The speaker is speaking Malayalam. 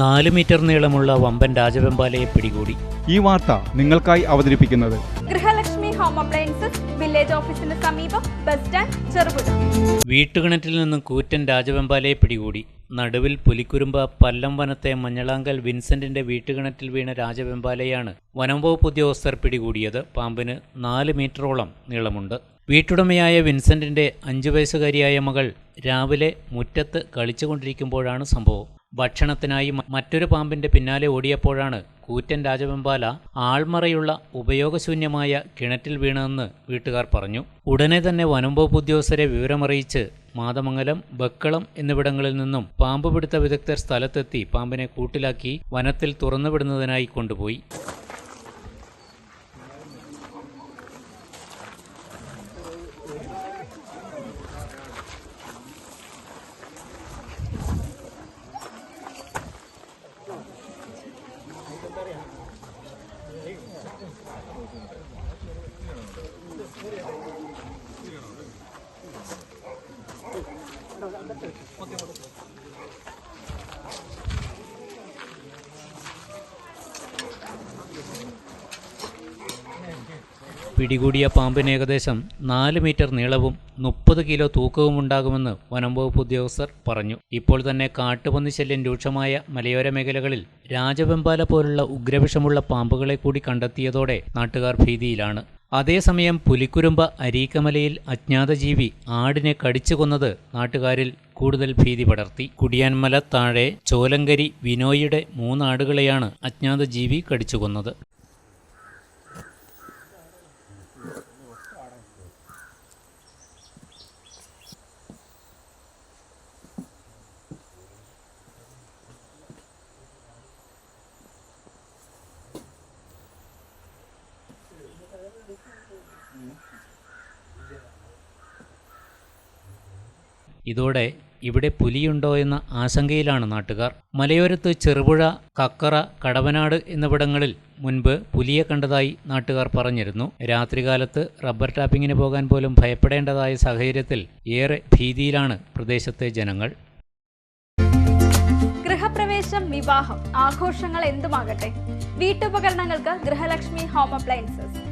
നാല് മീറ്റർ നീളമുള്ള വമ്പൻ രാജവെമ്പാലയെ പിടികൂടി. ഈ വാർത്ത നിങ്ങൾക്കായി അവതരിപ്പിക്കുന്നത്. ഗൃഹലക്ഷ്മി ഹോം അപ്ലയൻസസ് വില്ലേജ് ഓഫീസിന് സമീപം ബസ് സ്റ്റാൻഡ് ചെറുപുഴ. വീട്ടുകിണറ്റിൽ നിന്നും കൂറ്റൻ രാജവെമ്പാലയെ പിടികൂടി. നടുവിൽ പുലിക്കുരുമ്പ പല്ലം വനത്തെ മഞ്ഞളാങ്കൽ വിൻസെന്റിന്റെ വീട്ടുകിണറ്റിൽ വീണ രാജവെമ്പാലയാണ് വനംവകുപ്പ് ഉദ്യോഗസ്ഥർ പിടികൂടിയത്. പാമ്പിന് നാല് മീറ്ററോളം നീളമുണ്ട്. വീട്ടുടമയായ വിൻസെന്റിന്റെ അഞ്ചു വയസ്സുകാരിയായ മകൾ രാവിലെ മുറ്റത്ത് കളിച്ചുകൊണ്ടിരിക്കുമ്പോഴാണ് സംഭവം. ഭക്ഷണത്തിനായി മറ്റൊരു പാമ്പിന്റെ പിന്നാലെ ഓടിയപ്പോഴാണ് കൂറ്റൻ രാജവെമ്പാല ആൾമറയുള്ള ഉപയോഗശൂന്യമായ കിണറ്റിൽ വീണതെന്ന് വീട്ടുകാർ പറഞ്ഞു. ഉടനെ തന്നെ വനംവകുപ്പ് ഉദ്യോഗസ്ഥരെ വിവരമറിയിച്ച് മാതമംഗലം ബക്കളം എന്നിവിടങ്ങളിൽ നിന്നും പാമ്പ് പിടുത്ത വിദഗ്ധർ സ്ഥലത്തെത്തി പാമ്പിനെ കൂട്ടിലാക്കി വനത്തിൽ തുറന്നുവിടുന്നതിനായി കൊണ്ടുപോയി. പിടികൂടിയ പാമ്പിന് ഏകദേശം നാല് മീറ്റർ നീളവും മുപ്പത് കിലോ തൂക്കവും ഉണ്ടാകുമെന്ന് വനംവകുപ്പ് ഉദ്യോഗസ്ഥർ പറഞ്ഞു. ഇപ്പോൾ തന്നെ കാട്ടുപന്നി ശല്യം രൂക്ഷമായ മലയോര മേഖലകളിൽ രാജവെമ്പാല പോലുള്ള ഉഗ്രവിഷമുള്ള പാമ്പുകളെ കൂടി കണ്ടെത്തിയതോടെ നാട്ടുകാർ ഭീതിയിലാണ്. അതേസമയം പുലിക്കുരുമ്പ അരീക്കമലയിൽ അജ്ഞാത ജീവി ആടിനെ കടിച്ചു കൊന്നത് നാട്ടുകാരിൽ കൂടുതൽ ഭീതി പടർത്തി. കുടിയാൻമല താഴെ ചോലങ്കരി വിനോയിയുടെ മൂന്നാടുകളെയാണ് അജ്ഞാത ജീവി കടിച്ചു കൊന്നത്. ഇതോടെ ഇവിടെ പുലിയുണ്ടോ എന്ന ആശങ്കയിലാണ് നാട്ടുകാർ. മലയോരത്ത് ചെറുപുഴ കക്കറ കടവനാട് എന്നിവിടങ്ങളിൽ മുൻപ് പുലിയെ കണ്ടതായി നാട്ടുകാർ പറഞ്ഞിരുന്നു. രാത്രികാലത്ത് റബ്ബർ ടാപ്പിങ്ങിന് പോകാൻ പോലും ഭയപ്പെടേണ്ടതായ സാഹചര്യത്തിൽ ഏറെ ഭീതിയിലാണ് പ്രദേശത്തെ ജനങ്ങൾ. ഗൃഹപ്രവേശം വിവാഹം. ആഘോഷങ്ങൾ എന്തുമാകട്ടെ? വീട്ടുപകരണങ്ങൾക്ക് ഗൃഹലക്ഷ്മി ഹോം അപ്ലയൻസസ്